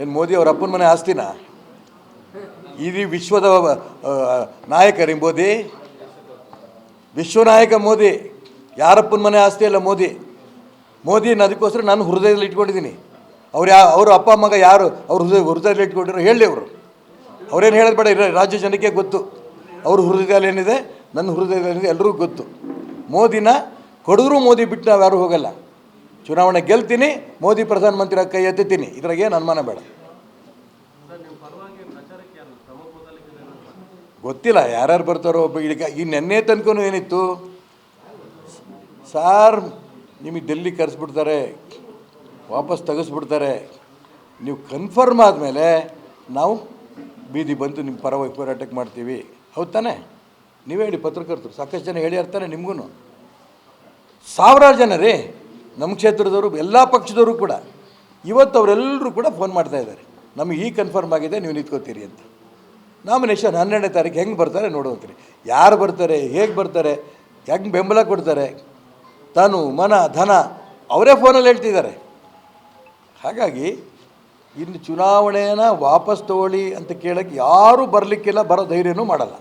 ಏನು ಮೋದಿ ಅವ್ರ ಅಪ್ಪನ ಮನೆ ಆಸ್ತಿನ? ಇಡೀ ವಿಶ್ವದ ನಾಯಕ ನಾಯಕರಿ ಮೋದಿ. ವಿಶ್ವನಾಯಕ ಮೋದಿ. ಯಾರಪ್ಪನ ಮನೆ ಆಸ್ತಿ ಅಲ್ಲ ಮೋದಿ. ಮೋದಿನ ಅದಕ್ಕೋಸ್ಕರ ನಾನು ಹೃದಯದಲ್ಲಿ ಇಟ್ಕೊಂಡಿದ್ದೀನಿ. ಅವ್ರು ಯಾ, ಅವ್ರ ಅಪ್ಪ ಮಗ ಯಾರು ಅವ್ರ ಹೃದಯ, ಹೃದಯದಲ್ಲಿ ಇಟ್ಕೊಂಡಿರೋ ಹೇಳಿ ಅವರು. ಅವ್ರೇನು ಹೇಳೋದು ಬೇಡ ರಾಜ್ಯ ಜನಕ್ಕೆ ಗೊತ್ತು. ಅವ್ರ ಹೃದಯದಲ್ಲಿ ಏನಿದೆ? ನನ್ನ ಹೃದಯದಲ್ಲಿ ಎಲ್ಲರಿಗೂ ಗೊತ್ತು. ಮೋದಿನ ಕೊಡಿದ್ರೂ ಮೋದಿ ಬಿಟ್ಟು ನಾವು ಯಾರೂ ಹೋಗಲ್ಲ. ಚುನಾವಣೆ ಗೆಲ್ತೀನಿ, ಮೋದಿ ಪ್ರಧಾನಮಂತ್ರಿ ಕೈ ಎತ್ತೀನಿ ಇದ್ರಾಗ ಏನು ಅನುಮಾನ ಬೇಡ. ಗೊತ್ತಿಲ್ಲ, ಯಾರ್ಯಾರು ಬರ್ತಾರೋ ಒಬ್ಬ ಈಗ ಈ ನೆನ್ನೆ ತನಕ ಏನಿತ್ತು? ಸಾರ್ ನಿಮಗೆ ಡೆಲ್ಲಿ ಕರೆಸ್ಬಿಡ್ತಾರೆ, ವಾಪಸ್ ತೆಗೆಸ್ಬಿಡ್ತಾರೆ. ನೀವು ಕನ್ಫರ್ಮ್ ಆದಮೇಲೆ ನಾವು ಬೀದಿ ಬಂತು ನಿಮ್ಮ ಪರವಾಗಿ ಹೋರಾಟಕ್ಕೆ ಮಾಡ್ತೀವಿ. ಹೌದು ತಾನೇ? ನೀವೇ ಹೇಳಿ ಪತ್ರಕರ್ತರು, ಸಾಕಷ್ಟು ಜನ ಹೇಳಿ ಇರ್ತಾರೆ ನಿಮಗೂ ಸಾವಿರಾರು ಜನ ರೀ. ನಮ್ಮ ಕ್ಷೇತ್ರದವರು, ಎಲ್ಲ ಪಕ್ಷದವರು ಕೂಡ, ಇವತ್ತು ಅವರೆಲ್ಲರೂ ಕೂಡ ಫೋನ್ ಮಾಡ್ತಾ ಇದ್ದಾರೆ. ನಮಗೆ ಈ ಕನ್ಫರ್ಮ್ ಆಗಿದೆ, ನೀವು ನಿಂತ್ಕೋತೀರಿ ಅಂತ. ನಾಮಿನೇಷನ್ ಹನ್ನೆರಡನೇ ತಾರೀಕು ಹೆಂಗೆ ಬರ್ತಾರೆ ನೋಡುವಂತೀರಿ. ಯಾರು ಬರ್ತಾರೆ, ಹೇಗೆ ಬರ್ತಾರೆ, ಹೆಂಗೆ ಬೆಂಬಲ ಕೊಡ್ತಾರೆ, ತನು, ಮನ, ಧನ, ಅವರೇ ಫೋನಲ್ಲಿ ಹೇಳ್ತಿದ್ದಾರೆ. ಹಾಗಾಗಿ, ಇನ್ನು ಚುನಾವಣೆಯನ್ನು ವಾಪಸ್ ತಗೊಳ್ಳಿ ಅಂತ ಕೇಳೋಕ್ಕೆ ಯಾರೂ ಬರಲಿಕ್ಕಿಲ್ಲ, ಬರೋ ಧೈರ್ಯನೂ ಮಾಡಲ್ಲ.